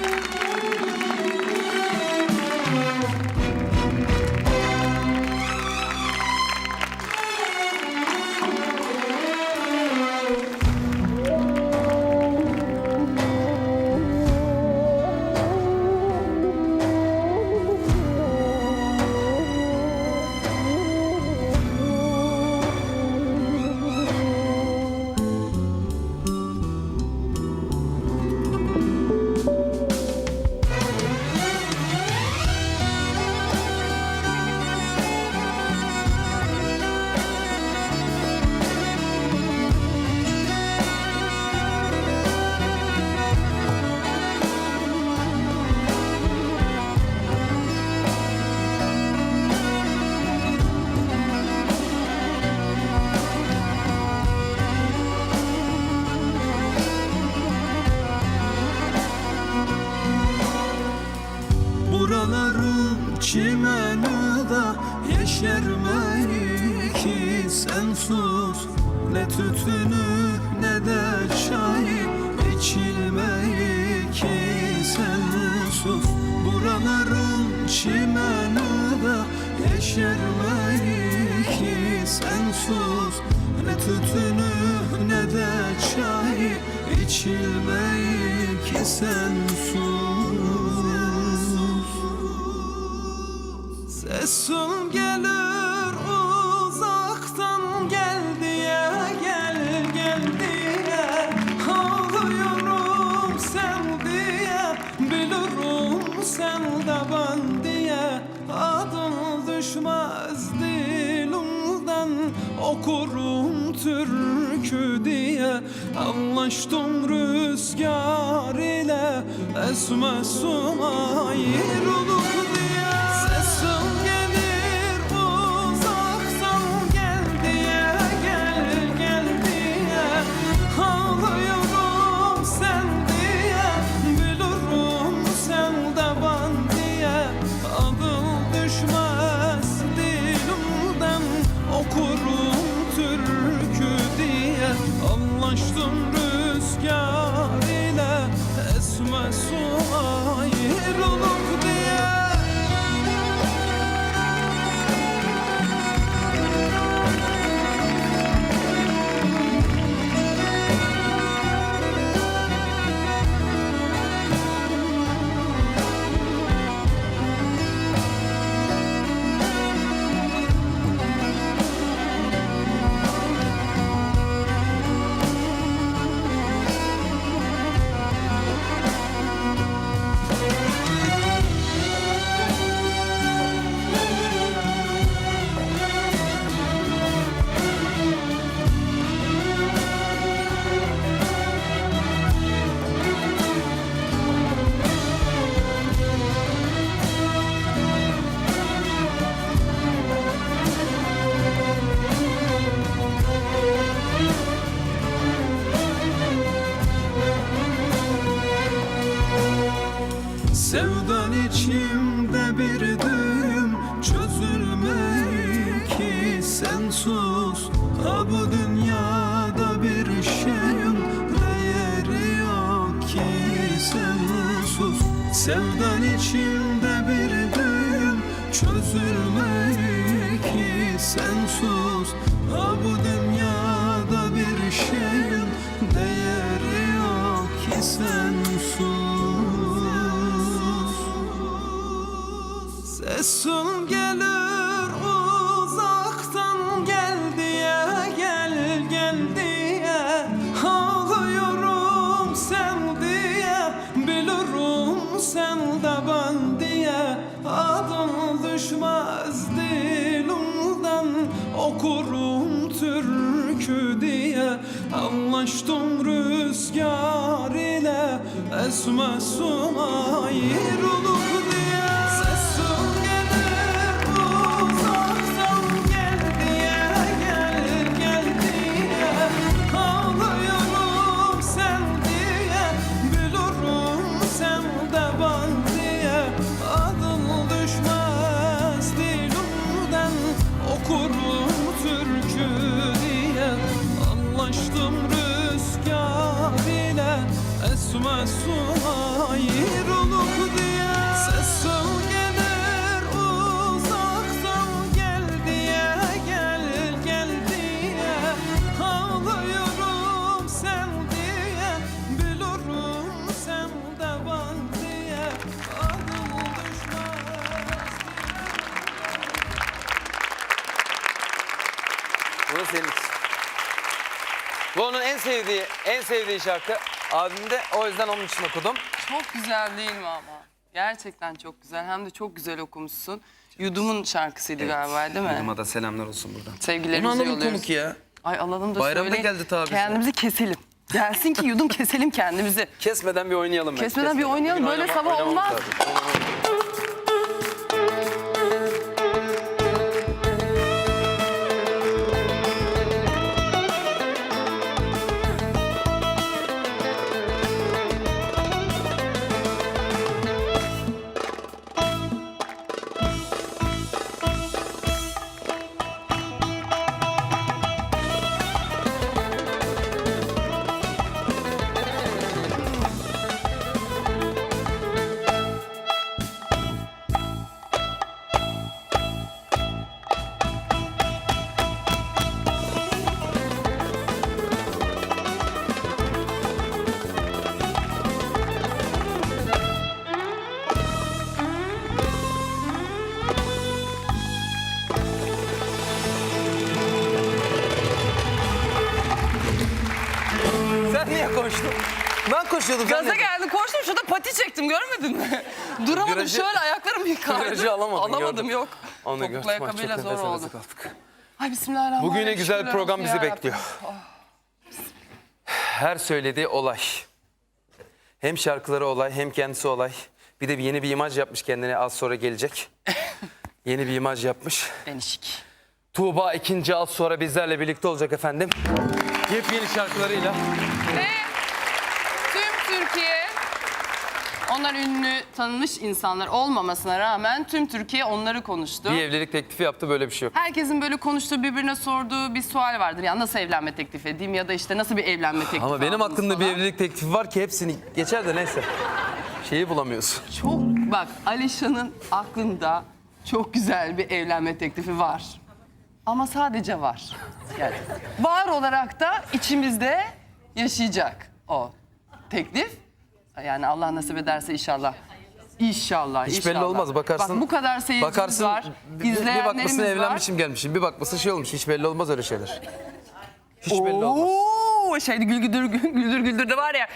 Buraların çimeni da yeşermeyi ki sensiz Ne tütünü ne de çay içilmeyi ki sensiz Buraların çimeni da yeşermeyi ki sensiz Ne tütünü ne de çay içilmeyi ki sensiz Sesim gelir uzaktan gel diye gel gel diye. Ağlıyorum sen diye bilirim sen de ben diye. Adın düşmez dilimden okurum türkü diye. Anlaştım rüzgar ile esmesim ayrılık diye Anlaştım rüzgar ile esme su ayrılık Sevdan içimde bir düğüm çözülmeyi ki sensiz Ha bu dünyada bir şeyin değeri yok ki sensiz Sevdan içimde bir düğüm çözülmeyi ki sensiz Ha bu dünyada bir şeyin değeri yok ki sensiz Sesim gelir uzaktan gel diye gel gel diye. Ağlıyorum sen diye bilirim sen de ben diye. Adın düşmez dilimden okurum türkü diye. Anlaştım rüzgar ile esmesim ayrılık. diye senin için. Bu onun en sevdiği, en sevdiği şarkı. Abim de o yüzden onun için okudum. Çok güzel değil mi ama? Gerçekten çok güzel. Hem de çok güzel okumuşsun. Yudum'un şarkısıydı galiba değil mi? Yudum'a da selamlar olsun buradan. Sevgilerimizi Onu alalım yolluyoruz. konuk ya. Ay alalım da Bayramda söyleyin. geldi tabii. Kendimizi keselim. Gelsin ki yudum keselim kendimizi. Kesmeden bir oynayalım. bence, Kesmeden bir oynayalım, böyle oynama- sabah oynamamız olmaz. lazım. Sen niye koştun? Ben koşuyordum. sen Gaza geldim koştum şurada pati çektim görmedin mi? Duramadım Virajı- şöyle ayaklarım bir kaydı. virajı alamadın, Alamadım gördüm. yok. Onu Topuklu gördüm. Çok ayakkabıyla zor oldu. kaldık. Ay bismillahirrahmanirrahim. Bugün yine güzel Şükürler program olsun bizi yarabbim. bekliyor. Her söylediği olay. Hem şarkıları olay hem kendisi olay. Bir de bir yeni bir imaj yapmış kendine az sonra gelecek. yeni bir imaj yapmış. Denişik. Tuğba ikinci az sonra bizlerle birlikte olacak efendim. Yepyeni şarkılarıyla. Ve tüm Türkiye onlar ünlü tanınmış insanlar olmamasına rağmen tüm Türkiye onları konuştu. Bir evlilik teklifi yaptı böyle bir şey yok. Herkesin böyle konuştuğu birbirine sorduğu bir sual vardır. Ya nasıl evlenme teklif edeyim ya da işte nasıl bir evlenme teklifi Ama benim aldınız aklımda bir falan. evlilik teklifi var ki hepsini geçer de neyse. Şeyi bulamıyorsun. Çok bak Alişan'ın aklında çok güzel bir evlenme teklifi var. Ama sadece var. Yani var olarak da içimizde yaşayacak o teklif. Yani Allah nasip ederse inşallah. İnşallah, Hiç inşallah. belli olmaz bakarsın. Bak bu kadar seyircimiz bakarsın, var. bir- bakmasın var. evlenmişim gelmişim. Bir bakmasın şey olmuş. Hiç belli olmaz öyle şeyler. Hiç belli olmaz. Oo, şeydi gül güldür güldür güldür de var ya.